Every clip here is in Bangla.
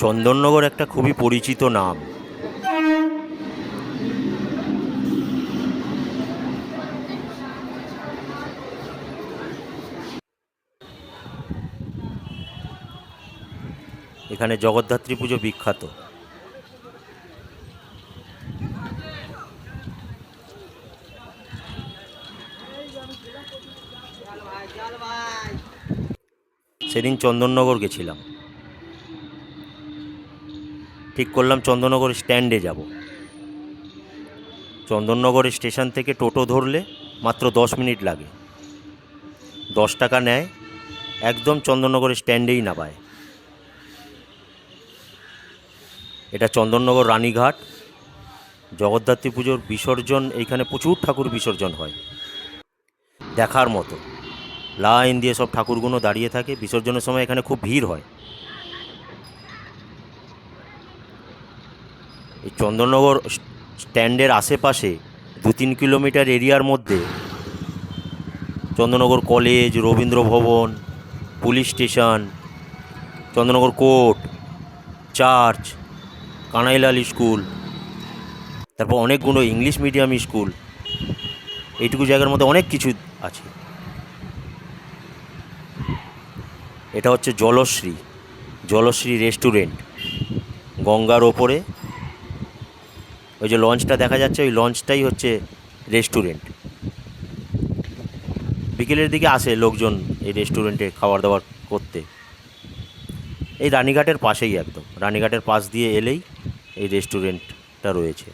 চন্দননগর একটা খুবই পরিচিত নাম। এখানে জগদ্ধাত্রী পুজো বিখ্যাত। সেদিন চন্দননগর গেছিলাম। ঠিক করলাম চন্দননগর স্ট্যান্ডে যাব। চন্দননগর স্টেশন থেকে টোটো ধরলে মাত্র দশ মিনিট লাগে। দশ টাকা নেয়, একদম চন্দননগর স্ট্যান্ডেই নামায়। এটা চন্দননগর রানীঘাট। জগদ্ধাত্রী পুজোর বিসর্জন, এইখানে প্রচুর ঠাকুর বিসর্জন হয়। দেখার মতো। লাইন দিয়ে সব ঠাকুরগুলো দাঁড়িয়ে থাকে। বিসর্জনের সময় এখানে খুব ভিড় হয়। এই চন্দননগর স্ট্যান্ডের আশেপাশে দু তিন কিলোমিটার এরিয়ার মধ্যে Chandannagar college Rabindra Bhavan police station, Chandannagar court, church, Kanailal school, তারপর অনেকগুলো ইংলিশ মিডিয়াম স্কুল। এইটুকু জায়গার মধ্যে অনেক কিছু আছে। এটা হচ্ছে জলশ্রী জলশ্রী রেস্টুরেন্ট। গঙ্গার ওপরে ওই যে লঞ্চটা দেখা যাচ্ছে, ওই লঞ্চটাই হচ্ছে রেস্টুরেন্ট। বিকেলের দিকে আসে লোকজন এই রেস্টুরেন্টে খাবার দাবার করতে। এই রানীঘাটের পাশেই একদম, রানীঘাটের পাশ দিয়ে এলেই এই রেস্টুরেন্টটা রয়েছে।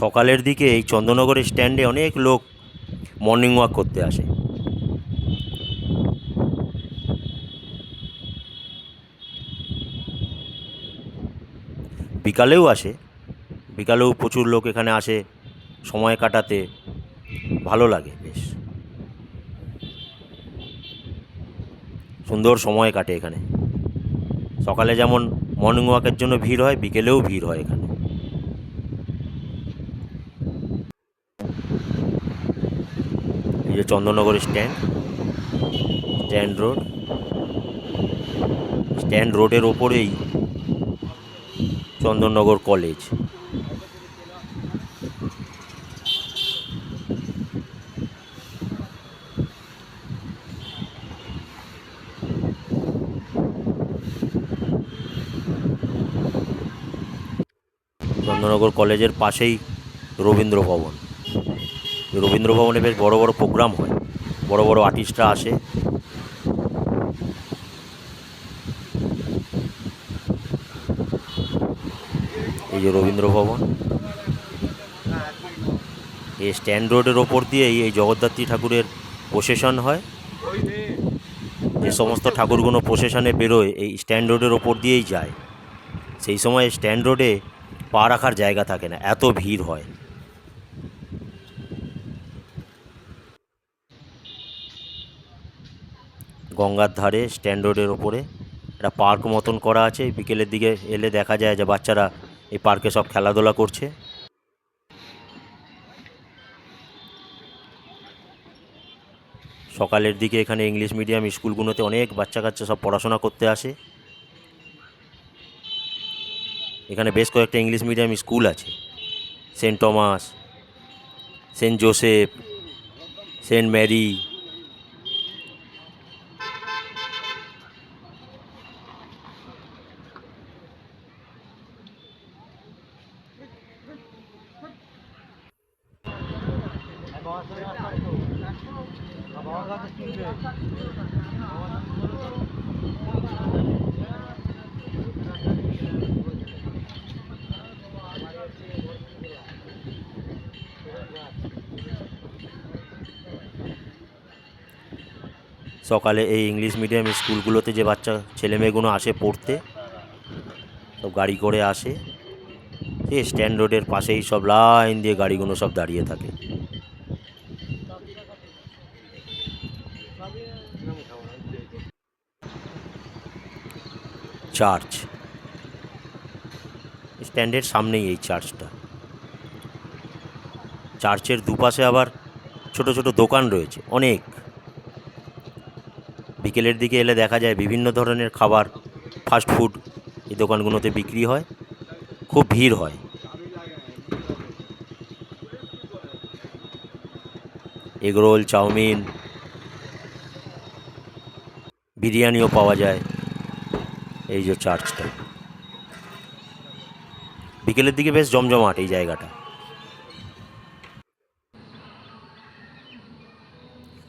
সকালের দিকে এই চন্দ্রনগরের স্ট্যান্ডে অনেক লোক মর্নিং ওয়াক করতে আসে। বিকালেও আসে। বিকালেও প্রচুর লোক এখানে আসে সময় কাটাতে। ভালো লাগে বেশ। সুন্দর সময় কাটে এখানে। সকালে যেমন মর্নিং ওয়াকের জন্য ভিড় হয়, বিকেলেও ভিড় হয় এখানে। এই যে Chandannagar stand stand road. Stand রোডের ওপরেই চন্দননগর কলেজ। চন্দননগর কলেজের পাশেই রবীন্দ্র ভবন। রবীন্দ্র ভবনে বেশ বড় বড় প্রোগ্রাম হয়। বড় বড় আর্টিস্টরা আসে। এই যে রবীন্দ্র ভবন এই স্ট্যান্ড রোডের ওপর দিয়েই এই জগদ্ধাত্রী ঠাকুরের প্রসেশন হয়। যে সমস্ত ঠাকুরগুলো প্রসেশনে বেরোয়, এই স্ট্যান্ড রোডের ওপর দিয়েই যায়। সেই সময় স্ট্যান্ড রোডে পা রাখার জায়গা থাকে না, এত ভিড় হয়। গঙ্গার ধারে স্ট্যান্ড রোডের ওপরে একটা পার্ক মতন করা আছে, বিকেলের দিকে এলে দেখা যায় যে বাচ্চারা এই পার্কে সব খেলাধুলা করছে। সকালের দিকে এখানে ইংলিশ মিডিয়াম স্কুলগুলোতে অনেক বাচ্চা কাচ্চা সব পড়াশোনা করতে আসে। এখানে বেশ কয়েকটা ইংলিশ মিডিয়াম স্কুল আছে। Saint Thomas, saint Joseph, saint Mary সকালে এই ইংলিশ মিডিয়াম স্কুলগুলোতে যে বাচ্চা ছেলেমেয়েগুলো আসে পড়তে, সব গাড়ি করে আসে সে স্ট্যান্ড রোডের পাশেই সব লাইন দিয়ে গাড়িগুলো সব দাঁড়িয়ে থাকে। চার্চ। স্ট্যান্ডের সামনেই এই চার্চটা। চার্চের দুপাশে আবার ছোট ছোট দোকান রয়েছে, অনেক। বিকেলের দিকে এলে দেখা যায় বিভিন্ন ধরনের খাবার ফাস্ট ফুড এই দোকানগুলোতে বিক্রি হয়, খুব ভিড় হয়। এগরোল, চাউমিন বিরিয়ানিও পাওয়া যায়। এই যে চার্চটা। বিকেলের দিকে বেশ জমজমাট এই জায়গাটা।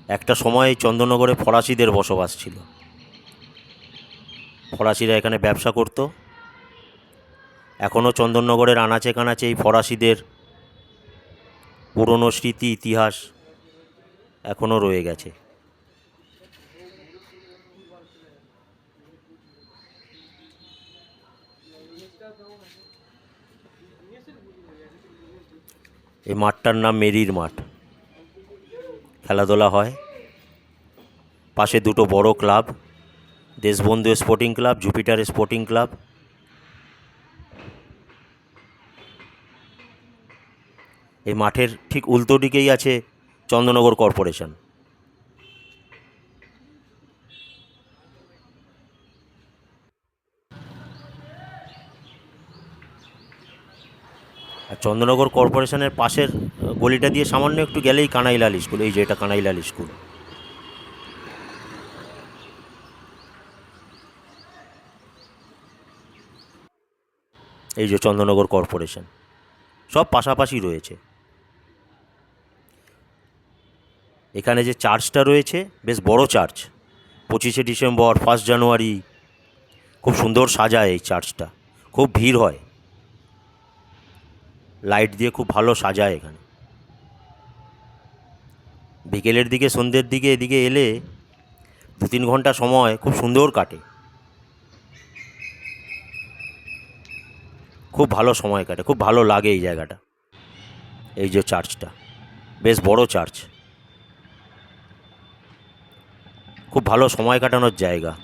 একটা সময় চন্দননগরে ফরাসিদের বসবাস ছিল। ফরাসিরা এখানে ব্যবসা করত। এখনও চন্দননগরের আনাচে কানাচে এই ফরাসিদের পুরনো স্মৃতি, ইতিহাস এখনও রয়ে গেছে। এই মাঠটার নাম মেরির মাঠ। খেলাধুলা হয়। পাশে দুটো বড় club, Deshbandhu sporting club, Jupiter sporting club. এই মাঠের ঠিক উল্টো দিকেই আছে চন্দ্রনগর কর্পোরেশন। আর চন্দ্রনগর কর্পোরেশনের পাশের গলিটা দিয়ে সামান্য একটু গেলেই কানাইলাল স্কুল, এই যে এটা কানাইলাল স্কুল। এই যে চন্দ্রনগর কর্পোরেশন, সব পাশাপাশি রয়েছে। এখানে যে চার্চটা রয়েছে, বেশ বড় চার্চ, পঁচিশে ডিসেম্বর, ফার্স্ট জানুয়ারি, খুব সুন্দর সাজায় এই চার্চটা, খুব ভিড় হয়। লাইট দিয়ে খুব ভালো সাজায় এখানে। বিকেলের দিকে, সন্ধ্যের দিকে এদিকে এলে দু তিন ঘণ্টা সময় খুব সুন্দর কাটে। খুব ভালো সময় কাটে, খুব ভালো লাগে এই জায়গাটা। এই যে চার্চটা, বেশ বড় চার্চ। খুব ভালো সময় কাটানোর জায়গা।